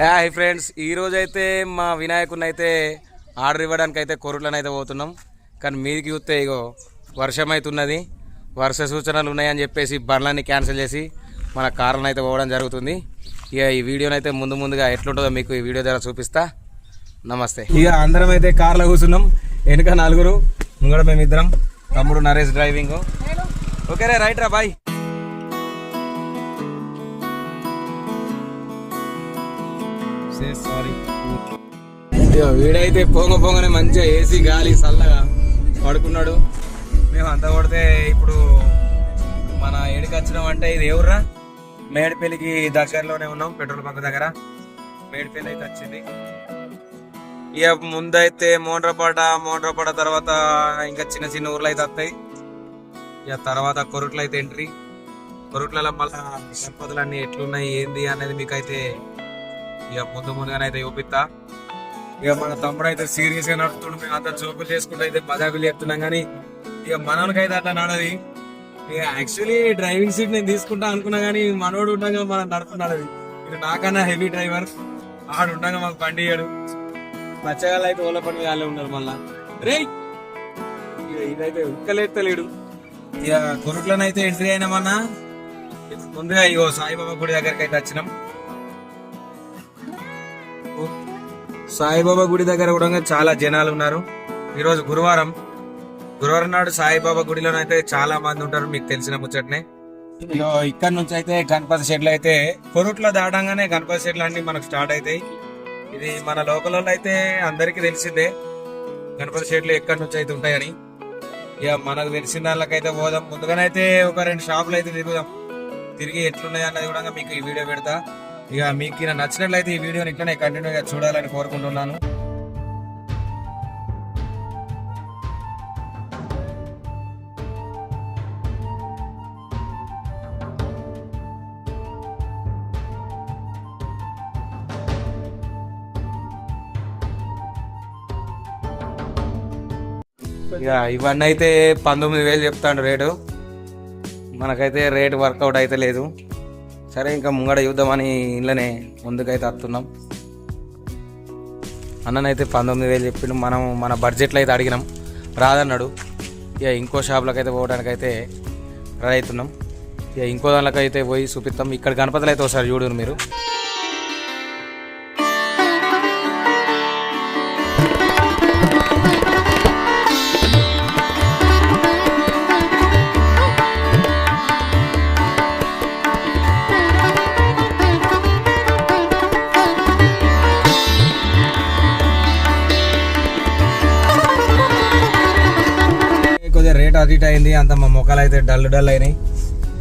Hi friends ఈ రోజు అయితే మా వినాయకుని అయితే ఆర్డర్ ఇవ్వడానికి అయితే కొరుట్లను అయితే పోతున్నాం. కానీ మీదికి చూస్తే ఇగో వర్షం అవుతున్నది వర్ష సూచనలు ఉన్నాయని చెప్పేసి బండ్లన్నీ క్యాన్సిల్ చేసి మన కార్లను అయితే పోవడం జరుగుతుంది. ఇక ఈ వీడియోని అయితే ముందు ముందుగా ఎట్లుంటుందో మీకు ఈ వీడియో ద్వారా చూపిస్తా. నమస్తే. ఇక అందరం అయితే కార్లో కూర్చున్నాం. వెనుక నలుగురు ముంగడ మేమిద్దరం తమ్ముడు నరేష్ డ్రైవింగ్. ఓకే రే రైట్ రా బాయ్. సారీ వీడైతే పొంగ పొంగనే మంచిగా ఏసీ గాలి చల్లగా పడుకున్నాడు. మేము అంతా కొడితే ఇప్పుడు మన ఏడికి వచ్చినాం అంటే ఇది ఎవర్రా? మేడిపల్లికి దగ్గరలోనే ఉన్నాం పెట్రోల్ బంక్ దగ్గర. మేడిపల్లి అయితే వచ్చింది. ఇక ముందైతే మోండ్రపాట మోండ్రపాట తర్వాత ఇంకా చిన్న చిన్న ఊర్లు అయితే వస్తాయి. ఇక తర్వాత కొరుట్లు అయితే ఎంట్రీ కొరుట్లలో మళ్ళీ సంపదలన్నీ ఎట్లున్నాయి ఏంది అనేది మీకు అయితే ఇక ముందు ముందుగానే అయితే చూపిస్తా. ఇక మన తమ్ముడు అయితే సీరియస్గా నడుపుతుండు. మేము అంత జోకులు చేసుకుంటూ అయితే మజాకులు చెప్తున్నాం కానీ ఇక మనోనికైతే అట్లా నడది ఇక యాక్చువల్లీ డ్రైవింగ్ సీట్ నేను తీసుకుంటా అనుకున్నా కానీ మనోడు ఉండగా మనం నడుపుతున్నాడు ఇక నాకన్నా హెవీ డ్రైవర్ ఆడు ఉండగా మాకు బండి ఇయ్యాడు. మచ్చగాళ్ళు అయితే ఓల పని వాళ్ళే ఉన్నారు మళ్ళా. రే ఇదైతే ఉక్కలేత్తలేడు ఇక కొరుట్లనైతే ఎంట్రీ అయినామన్నా ముందుగా ఇగో సాయిబాబా గుడి దగ్గరికి అయితే వచ్చినాం. సాయిబాబా గుడి దగ్గర కూడా చాలా జనాలు ఉన్నారు. ఈరోజు గురువారం గురువారం నాడు సాయిబాబా గుడిలోనైతే చాలా మంది ఉంటారు మీకు తెలిసిన ముచ్చటనే. ఇగో ఇక్కడ నుంచి అయితే గణపతి షెడ్లు అయితే కొరుట్ల దాటంగానే గణపతి షెడ్లు అన్ని మనకు స్టార్ట్ అవుతాయి ఇది మన లోకల్ అయితే అందరికీ తెలిసిందే గణపతి షెడ్లు ఎక్కడి నుంచి అయితే ఉంటాయని. ఇక మనకు తెలిసిన వాళ్ళకైతే పోదాం. ముందుగానైతే ఒక రెండు షాపులు అయితే తిరుగుదాం. తిరిగి ఎట్లున్నాయి అన్నది కూడా మీకు ఈ వీడియో పెడతా. ఇక మీకు నచ్చినట్లయితే ఈ వీడియోని ఇట్లనే కంటిన్యూగా చూడాలని కోరుకుంటున్నాను. ఇక ఇవన్నీ అయితే పంతొమ్మిది వేలు చెప్తాడు రేటు. మనకైతే రేటు వర్కౌట్ అయితే లేదు. సరే ఇంకా ముంగడ చూద్దామని ఇంట్లోనే ముందుకైతే వస్తున్నాం. అన్ననైతే పంతొమ్మిది వేలు చెప్పిండు. మనం మన బడ్జెట్లో అయితే అడిగినాం. రాదన్నాడు. ఇక ఇంకో షాప్లకు అయితే పోవడానికి అయితే రెడీ అవుతున్నాం. ఇక ఇంకో దానిలోకి అయితే పోయి చూపిస్తాం. ఇక్కడ గణపతులు అయితే ఒకసారి చూడరు మీరు. కంప్లీట్ అయింది. అంత మా మొక్కలు అయితే డల్ డల్ అయినాయి.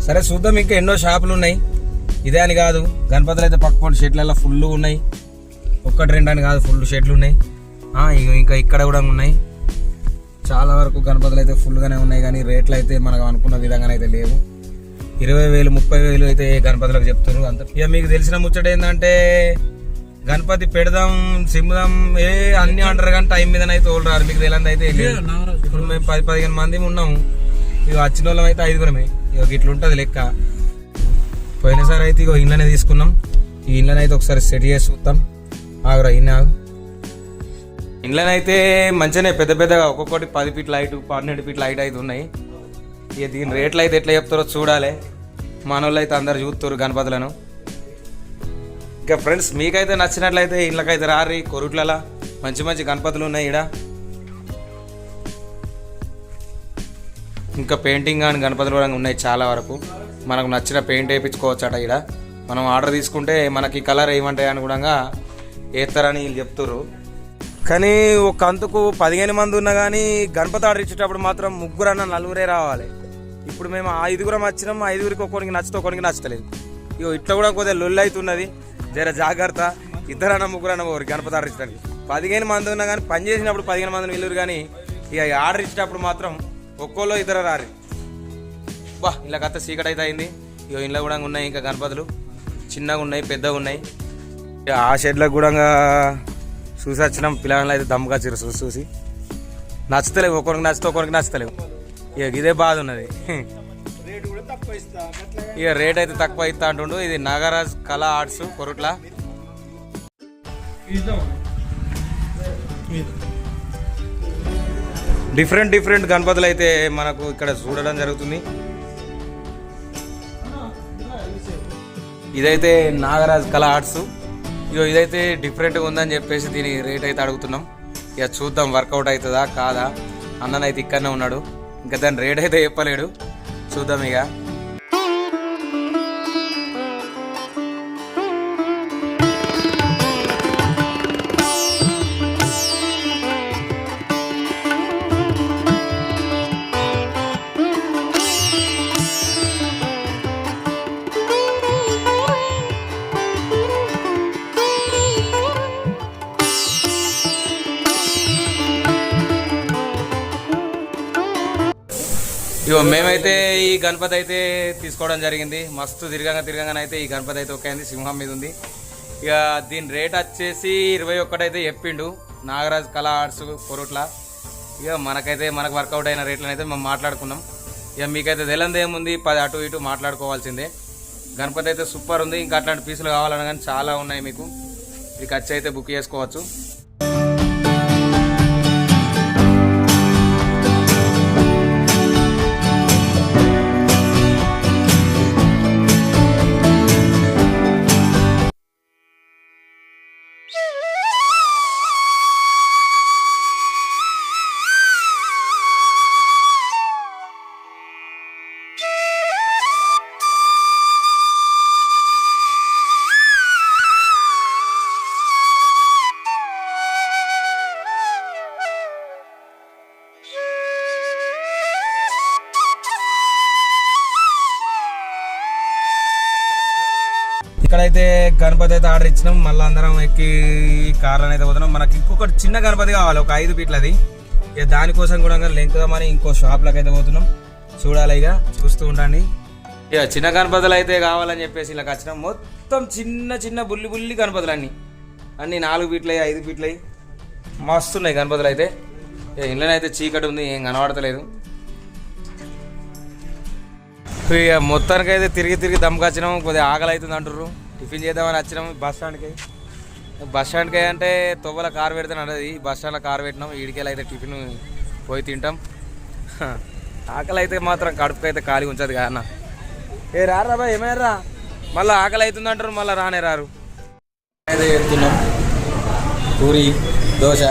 సరే చూద్దాం ఇంకా ఎన్నో షాపులు ఉన్నాయి. ఇదే అని కాదు గణపతులు అయితే పక్క పొంటి షెడ్లలో ఫుల్ ఉన్నాయి. ఒక్కటి రెండు అని కాదు ఫుల్ షెడ్లు ఉన్నాయి. ఆ, ఇగో ఇంకా ఇక్కడ కూడా ఉన్నాయి. చాలా వరకు గణపతులు అయితే ఫుల్గానే ఉన్నాయి కానీ రేట్లు అయితే మనకు అనుకున్న విధంగా అయితే లేవు. ఇరవై వేలు ముప్పై వేలు అయితే గణపతులకు చెప్తారు అంత ఇక మీకు తెలిసిన ముచ్చట ఏంటంటే గణపతి పెడదాం సిమ్ముదాం ఏ అన్ని అంటారు కానీ టైం మీద అయితే మీకు తెలియదు అయితే. ఇప్పుడు మేము పది పదిహేను మంది ఉన్నాము ఇక వచ్చిన వాళ్ళం అయితే ఐదుగురమే. ఇక ఇట్లా ఉంటుంది లెక్క. పోయినసారి అయితే ఇగో ఇంట్లోనే తీసుకున్నాం. ఈ ఇంట్లోనే అయితే ఒకసారి సెట్ చేసి చూద్దాం. ఆగురా ఇన్ని ఆగు. ఇంట్లోనైతే మంచిగానే పెద్ద పెద్దగా ఒక్కొక్కటి పది ఫీట్ లైట్ పన్నెండు ఫీట్ లైట్ అయితే ఉన్నాయి. ఇక దీని రేట్లు అయితే ఎట్లా చెప్తారో చూడాలి. మనోళ్ళు అయితే అందరు చూస్తారు గణపతులను. ఇంకా ఫ్రెండ్స్ మీకైతే నచ్చినట్లయితే ఇళ్ళకైతే రారి కొరుట్లలో మంచి మంచి గణపతులు ఉన్నాయి ఈడ. ఇంకా పెయింటింగ్ కానీ గణపతులు కూడా ఉన్నాయి చాలా వరకు. మనకు నచ్చిన పెయింట్ వేయించుకోవచ్చు అట ఈడ. మనం ఆర్డర్ తీసుకుంటే మనకి కలర్ ఏమంటాయి అనుగుణంగా వేస్తారని వీళ్ళు చెప్తుర్రు. కానీ ఒక అంతకు పదిహేను మంది ఉన్నా కానీ గణపతి ఆర్డర్ ఇచ్చేటప్పుడు మాత్రం ముగ్గురు అన్న నలుగురే రావాలి. ఇప్పుడు మేము ఐదుగురం వచ్చినాం ఐదుగురికి ఒక్కొరికి నచ్చితే ఒక్కొరికి నచ్చలేదు. ఇగో ఇట్లా కూడా కొద్దిగా లొల్లు అవుతున్నది. జర జాగ్రత్త. ఇద్దరన్న ముగ్గురన్న పోరు గణపతి ఆర్డర్ ఇచ్చడానికి పదిహేను మంది ఉన్నా కానీ పని చేసినప్పుడు పదిహేను మందిని వెళ్ళరు కానీ ఇక ఆర్డర్ ఇచ్చేటప్పుడు మాత్రం ఒక్కోలో ఇద్దరు రారు. బా ఇలా కథ సీకట్ అయితే అయింది. ఇక ఇంట్లో కూడా ఉన్నాయి ఇంకా గణపతులు. చిన్నగా ఉన్నాయి పెద్దగా ఉన్నాయి. ఇక ఆ షెడ్లకు కూడా చూసి వచ్చినాం పిల్లలు అయితే దమ్ముగా చిరు చూసి చూసి. నచ్చుతలేవు ఒకరికి నచ్చితే ఒకరికి నచ్చుతలేవు. ఇక ఇదే బాధ ఉన్నది. ఇక రేట్ అయితే తక్కువ ఇస్తా అంటుండు. ఇది Nagaraj Kala arts Korutla. Different different గణపతులు అయితే మనకు ఇక్కడ చూడడం జరుగుతుంది. ఇదైతే నాగరాజ్ కళా ఆర్ట్స్. ఇగో ఇదైతే డిఫరెంట్గా ఉందని చెప్పేసి దీని రేట్ అయితే అడుగుతున్నాం. ఇక చూద్దాం వర్కౌట్ అవుతుందా కాదా. అన్ననైతే ఇక్కడనే ఉన్నాడు. ఇంకా దాని రేట్ అయితే చెప్పలేడు. చూద్దాం ఇక. ఇగో మేమైతే ఈ గణపతి అయితే తీసుకోవడం జరిగింది. మస్తు తిరగంగా తిరగంగా అయితే ఈ గణపతి అయితే ఒక అయింది సింహం మీద ఉంది. ఇక దీని రేట్ వచ్చేసి ఇరవై ఒక్కటైతే చెప్పిండు నాగరాజ్ కళా ఆర్ట్స్ కొరుట్ల. ఇక మనకైతే మనకు వర్కౌట్ అయిన రేట్లను అయితే మేము మాట్లాడుకున్నాం. ఇక మీకైతే తెలియదు ఏముంది పది అటు ఇటు మాట్లాడుకోవాల్సిందే. గణపతి అయితే సూపర్ ఉంది ఇంకా అట్లాంటి పీసులు కావాలన్నా కానీ చాలా ఉన్నాయి మీకు. ఇది ఖర్చు అయితే బుక్ చేసుకోవచ్చు. అయితే గణపతి అయితే ఆర్డర్ ఇచ్చినాం. మళ్ళీ అందరం ఎక్కి కార్లను అయితే పోతున్నాం. మనకి ఇంకొకటి చిన్న గణపతి కావాలి. ఒక ఐదు ఫీట్లది ఇక దానికోసం కూడా లెంకుదామని ఇంకో షాప్లకు అయితే పోతున్నాం. చూడాలి ఇక. చూస్తూ ఉండండి. ఇక చిన్న గణపతులు అయితే కావాలని చెప్పేసి ఇలా వచ్చినాం. మొత్తం చిన్న చిన్న బుల్లి బుల్లి గణపతులు అన్నీ అన్ని నాలుగు ఫీట్లయి ఐదు ఫీట్లయి మస్తున్నాయి గణపతులు అయితే. ఇక ఇంట్లోనైతే చీకటి ఉంది. ఏం కనబడతలేదు. ఇక మొత్తానికి అయితే తిరిగి తిరిగి దమ్ముకొచ్చినాము కొద్దిగా ఆకలి అవుతుంది అంటారు టిఫిన్ చేద్దామని వచ్చినాము బస్ స్టాండ్కి. బస్ స్టాండ్కి అంటే తొవ్వల కార్ పెడితే అన్నది బస్ స్టాండ్లో కార్ పెట్టినాం ఈడికెళ్ళి అయితే టిఫిన్ పోయి తింటాం. ఆకలి అయితే మాత్రం కడుపుకి అయితే ఖాళీ ఉంచదు కాదన్న అన్న. ఏ రారా బా ఏమైనా మళ్ళీ ఆకలి అవుతుంది అంటారు మళ్ళీ రానే రారు. అయితే వెళ్తున్నాం పూరి దోశ.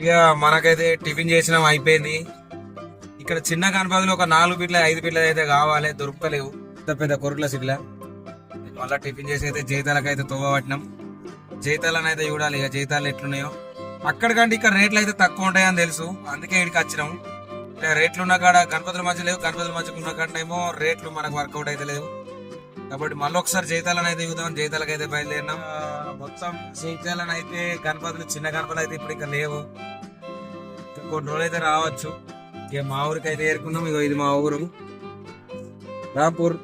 ఇక మనకైతే టిఫిన్ చేసినాం అయిపోయింది. ఇక్కడ చిన్న గణపతిలో ఒక నాలుగు బిట్ల ఐదు ఫీట్ల అయితే కావాలి దొరుకుతలేవు. పెద్ద పెద్ద కొరుట్ల సిట్ల. మళ్ళీ టిఫిన్ చేసి అయితే జీతాలకు అయితే తోవ పట్టినాం. జీతాలను అయితే చూడాలి ఇక జీతాలు ఎట్లున్నాయో. అక్కడికంటే ఇక్కడ రేట్లు అయితే తక్కువ ఉంటాయని తెలుసు. అందుకే ఇక్కడికి వచ్చినాం. ఇక రేట్లు ఉన్న కాడ గణపతుల మధ్య లేవు గణపతుల మధ్యకు ఉన్న కాడనేమో ఏమో రేట్లు మనకు వర్కౌట్ అయితే లేవు. కాబట్టి మళ్ళీ ఒకసారి జైతాలను అయితే చూద్దాం జైతాలకు అయితే బయలుదేరినాం మొత్తం జైతాలను అయితే గణపతులు చిన్న గణపతులు అయితే ఇప్పుడు ఇంకా లేవు. కొన్ని రోజులు అయితే రావచ్చు. ఇక మా ఊరికి అయితే ఏరుకున్నాం ఇగో ఇది మా ఊరు. రాంపూర్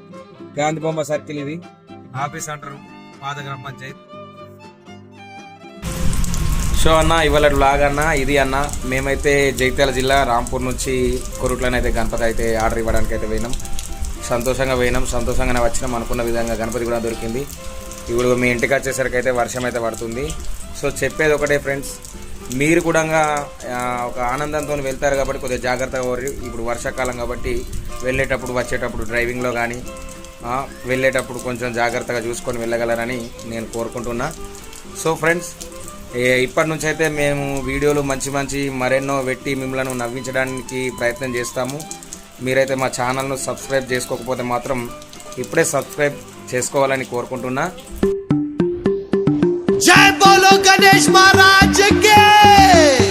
గాంధీ బొమ్మ సర్కిల్ ఇది. ఆఫీస్ అంటారు పాత గ్రామ పంచాయత్. సో అన్న ఇవాళ బ్లాగ్ అన్న ఇది అన్న. మేమైతే జగిత్యాల జిల్లా రాంపూర్ నుంచి కొరుట్లనైతే గణపతి అయితే ఆర్డర్ ఇవ్వడానికి అయితే పోయినాం. సంతోషంగా పోయినాం. సంతోషంగానే వచ్చినాం అనుకున్న విధంగా గణపతి కూడా దొరికింది. ఇప్పుడు మీ ఇంటికి వచ్చేసరికి అయితే వర్షం అయితే పడుతుంది. సో చెప్పేది ఒకటే ఫ్రెండ్స్ మీరు కూడా ఒక ఆనందంతో వెళ్తారు కాబట్టి కొద్దిగా జాగ్రత్తగా ఇప్పుడు వర్షాకాలం కాబట్టి వెళ్ళేటప్పుడు వచ్చేటప్పుడు డ్రైవింగ్లో కానీ వెళ్ళేటప్పుడు కొంచెం జాగ్రత్తగా చూసుకొని వెళ్ళగలరని నేను కోరుకుంటున్నా. సో ఫ్రెండ్స్ ఇప్పటి నుంచి అయితే మేము వీడియోలు మంచి మంచి మరెన్నో పెట్టి మిమ్మల్ని నవ్వించడానికి ప్రయత్నం చేస్తాము. మీరైతే మా ఛానల్ను సబ్స్క్రైబ్ చేసుకోకపోతే మాత్రం ఇప్పుడే సబ్స్క్రైబ్ చేసుకోవాలని కోరుకుంటున్నా. बोलो गणेश महाराज के।